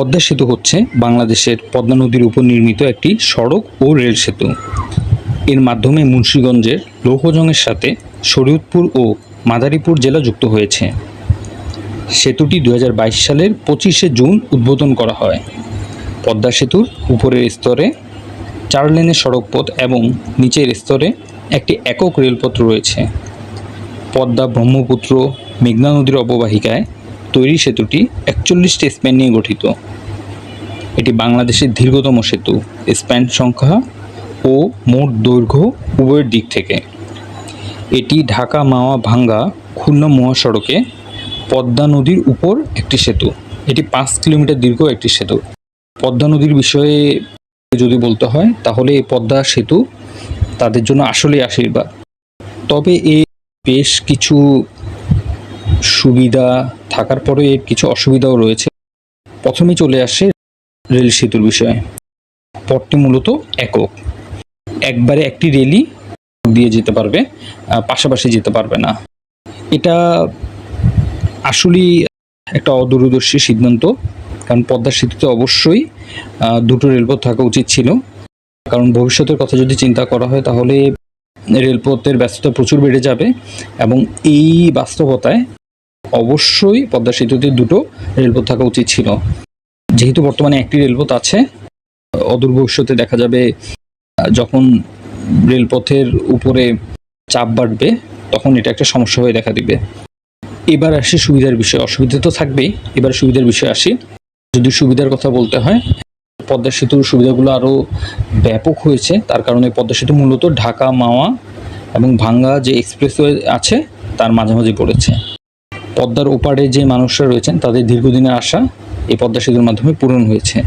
পদ্মা সেতু হচ্ছে বাংলাদেশের পদ্মা নদীর উপর নির্মিত একটি সড়ক ও রেল সেতু। এর মাধ্যমে মুন্সিগঞ্জের লৌহজংয়ের সাথে শরীয়তপুর ও মাদারীপুর জেলা যুক্ত হয়েছে। সেতুটি দু হাজার বাইশ সালের পঁচিশে জুন উদ্বোধন করা হয়। পদ্মা সেতুর উপরের স্তরে চার লেনের সড়কপথ এবং নিচের স্তরে একটি একক রেলপথ রয়েছে। পদ্মা ব্রহ্মপুত্র মেঘনা নদীর অববাহিকায় তৈরি সেতুটি একচল্লিশটি স্প্যান নিয়ে গঠিত। এটি বাংলাদেশের দীর্ঘতম সেতু। স্প্যান সংখ্যা ও মোট দৈর্ঘ্য উভয়ের দিক থেকে। এটি ঢাকা মাওয়া ভাঙ্গা খুলনা মহাসড়কে পদ্মা নদীর উপর একটি সেতু। এটি পাঁচ কিলোমিটার দীর্ঘ একটি সেতু। পদ্মা নদীর বিষয়ে যদি বলতে হয়, তাহলে এই পদ্মা সেতু তাদের জন্য আসলেই আশীর্বাদ। তবে এ বেশ কিছু সুবিধা থাকার পরে এর কিছু অসুবিধাও রয়েছে। প্রথমে চলে আসে রেল সেতুর বিষয়ে। পথটি মূলত একক। একবারে একটি রেলই দিয়ে যেতে পারবে পাশাপাশি যেতে পারবে না। এটা আসলেই একটা অদূরদর্শী সিদ্ধান্ত, কারণ পদ্মা সেতুতে অবশ্যই দুটো রেলপথ থাকা উচিত ছিল। কারণ ভবিষ্যতের কথা যদি চিন্তা করা হয়, তাহলে রেলপথের ব্যস্ততা প্রচুর বেড়ে যাবে এবং এই বাস্তবতায় অবশ্যই পদ্মা সেতুতে দুটো রেলপথ থাকা উচিত ছিল। যেহেতু বর্তমানে একটি রেলপথ আছে, অদূর ভবিষ্যতে দেখা যাবে, যখন রেলপথের উপরে চাপ বাড়বে, তখন এটা একটা সমস্যা হয়ে দেখা দিবে। এবার আসি সুবিধার বিষয়ে। অসুবিধা তো থাকবেই। এবার সুবিধার বিষয়ে আসি। যদি সুবিধার কথা বলতে হয়, পদ্মা সেতুর সুবিধাগুলো আরও ব্যাপক হয়েছে। তার কারণে পদ্মা সেতু মূলত ঢাকা, মাওয়া এবং ভাঙ্গা যে এক্সপ্রেসওয়ে আছে, তার মাঝামাঝি পড়েছে। পদ্মার ওপারে যে মানুষরা রয়েছেন তাদের দীর্ঘদিনের আশা এই পদ্মা সেতুর মাধ্যমে পূরণ হয়েছে।